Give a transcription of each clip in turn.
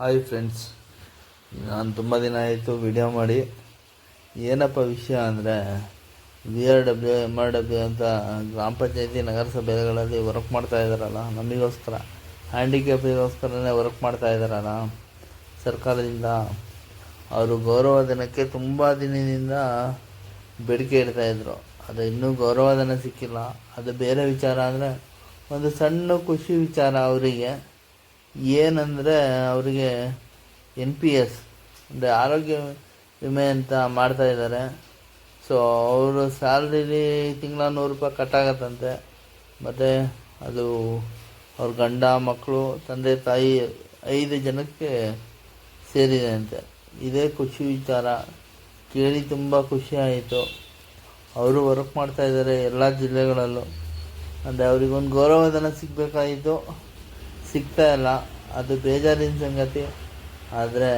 Hi friends ನಾನು ತುಂಬ ದಿನ ಆಯಿತು ವಿಡಿಯೋ ಮಾಡಿ. ಏನಪ್ಪ ವಿಷಯ ಅಂದರೆ V R W M R W ಅಂತ ಗ್ರಾಮ ಪಂಚಾಯತಿ, ನಗರಸಭೆಗಳಲ್ಲಿ ವರ್ಕ್ ಮಾಡ್ತಾ ಇದ್ದಾರಲ್ಲ ನಮಗೋಸ್ಕರ. ಹ್ಯಾಂಡಿಕ್ಯಾಪಿಗೋಸ್ಕರನೇ ವರ್ಕ್ ಮಾಡ್ತಾ ಇದ್ದಾರಲ್ಲ ಸರ್ಕಾರದಿಂದ. ಅವರು ಗೌರವ ದಿನಕ್ಕೆ ತುಂಬ ದಿನದಿಂದ ಬೇಡಿಕೆ ಇಡ್ತಾಯಿದ್ರು ಅದು ಇನ್ನೂ ಗೌರವಧನ ಸಿಕ್ಕಿಲ್ಲ. ಅದು ಬೇರೆ ವಿಚಾರ ಅಂದರೆ, ಒಂದು ಸಣ್ಣ ಖುಷಿ ವಿಚಾರ ಅವರಿಗೆ. ಏನಂದರೆ ಅವರಿಗೆ ಎನ್ ಪಿ ಎಸ್ ಅಂದರೆ ಆರೋಗ್ಯ ವಿಮೆ ಅಂತ ಮಾಡ್ತಾ ಇದ್ದಾರೆ. ಸೊ ಅವರು ಸ್ಯಾಲ್ರಿಲಿ ತಿಂಗಳ ನೂರು ರೂಪಾಯಿ ಕಟ್ಟಾಗತ್ತಂತೆ. ಮತ್ತು ಅದು ಅವ್ರ ಗಂಡ ಮಕ್ಕಳು ತಂದೆ, ತಾಯಿ ಐದು ಜನಕ್ಕೆ ಸೇರಿದೆ ಅಂತೆ ಇದೇ ಖುಷಿ ವಿಚಾರ. ಕೇಳಿ ತುಂಬ ಖುಷಿ ಆಯಿತು. ಅವರು ವರ್ಕ್ ಮಾಡ್ತಾಯಿದ್ದಾರೆ ಎಲ್ಲ ಜಿಲ್ಲೆಗಳಲ್ಲೂ. ಅಂದರೆ ಅವ್ರಿಗೊಂದು ಗೌರವಧನ ಸಿಗಬೇಕಾಗಿತ್ತು ಸಿಗ್ತಾ ಇಲ್ಲ. ಅದು ಬೇಜಾರಿನ ಸಂಗತಿ. ಆದರೆ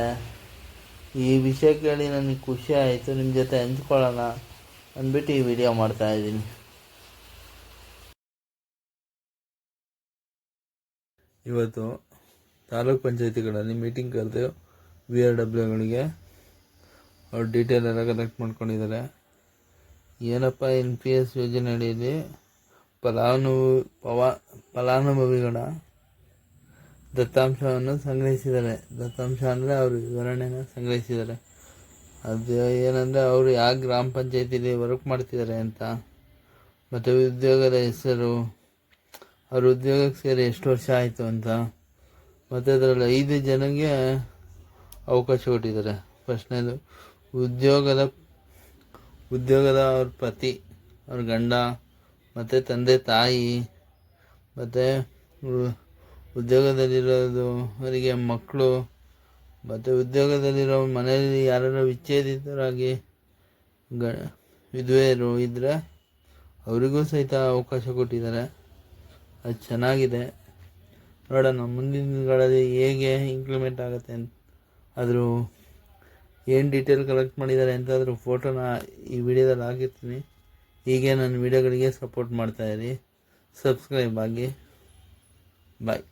ಈ ವಿಷಯ ಕೇಳಿ ನನಗೆ ಖುಷಿ ಆಯಿತು. ನಿಮ್ಮ ಜೊತೆ ಹಂಚ್ಕೊಳ್ಳೋಣ ಅಂದ್ಬಿಟ್ಟು ಈ ವಿಡಿಯೋ ಮಾಡ್ತಾ ಇದ್ದೀನಿ. ಇವತ್ತು ತಾಲೂಕ್ ಪಂಚಾಯತಿಗಳಲ್ಲಿ ಮೀಟಿಂಗ್ ಕರೆದು ವಿ ಆರ್ ಡಬ್ಲ್ಯೂಗಳಿಗೆ ಅವ್ರು ಡೀಟೇಲ್ ಎಲ್ಲ ಕಲೆಕ್ಟ್ ಮಾಡ್ಕೊಂಡಿದ್ದಾರೆ. ಏನಪ್ಪ ಎನ್ ಪಿ ಎಸ್ ಯೋಜನೆ ಅಡಿಯಲ್ಲಿ ಫಲಾನುಭವಿ ಪವ, ಫಲಾನುಭವಿಗಳ ದತ್ತಾಂಶವನ್ನು ಸಂಗ್ರಹಿಸಿದ್ದಾರೆ. ದತ್ತಾಂಶ ಅಂದರೆ ಅವರು ವಿವರಣೆನ ಸಂಗ್ರಹಿಸಿದ್ದಾರೆ. ಅದು ಏನಂದರೆ ಅವರು ಯಾವ ಗ್ರಾಮ ಪಂಚಾಯತಿಲಿ ವರ್ಕ್ ಮಾಡ್ತಿದ್ದಾರೆ ಅಂತ. ಮತ್ತು ಉದ್ಯೋಗದ ಹೆಸರು, ಅವ್ರ ಉದ್ಯೋಗಕ್ಕೆ ಸೇರಿ ಎಷ್ಟು ವರ್ಷ ಆಯಿತು ಅಂತ. ಮತ್ತು ಅದರಲ್ಲಿ ಐದು ಜನಕ್ಕೆ ಅವಕಾಶ ಕೊಟ್ಟಿದ್ದಾರೆ. ಫಸ್ಟ್ನೇದು ಉದ್ಯೋಗದ ಉದ್ಯೋಗದ ಅವ್ರ ಪತಿ, ಅವ್ರ ಗಂಡ, ಮತ್ತು ತಂದೆ ತಾಯಿ, ಮತ್ತು ಉದ್ಯೋಗದಲ್ಲಿರೋದು ಅವರಿಗೆ ಮಕ್ಕಳು ಮತ್ತು ಉದ್ಯೋಗದಲ್ಲಿರೋ ಮನೆಯಲ್ಲಿ ಯಾರಾದ್ರು ವಿಚ್ಛೇದಿತರಾಗಿ ಗ ವಿಧವೆಯರು ಇದ್ದರೆ ಅವರಿಗೂ ಸಹಿತ ಅವಕಾಶ ಕೊಟ್ಟಿದ್ದಾರೆ. ಅದು ಚೆನ್ನಾಗಿದೆ. ನೋಡೋಣ, ಮುಂದಿನ ದಿನಗಳಲ್ಲಿ ಹೇಗೆ ಇಂಪ್ಲಿಮೆಂಟ್ ಆಗುತ್ತೆ ಅಂತ. ಆದರೂ ಏನು ಡೀಟೇಲ್ ಕಲೆಕ್ಟ್ ಮಾಡಿದ್ದಾರೆ ಅಂತ ಫೋಟೋನ ಈ ವಿಡಿಯೋದಲ್ಲಿ ಹಾಕಿರ್ತೀನಿ. ಹೀಗೆ ನನ್ನ ವಿಡಿಯೋಗಳಿಗೆ ಸಪೋರ್ಟ್ ಮಾಡ್ತಾಯಿರಿ ಸಬ್ಸ್ಕ್ರೈಬ್ ಆಗಿ. ಬಾಯ್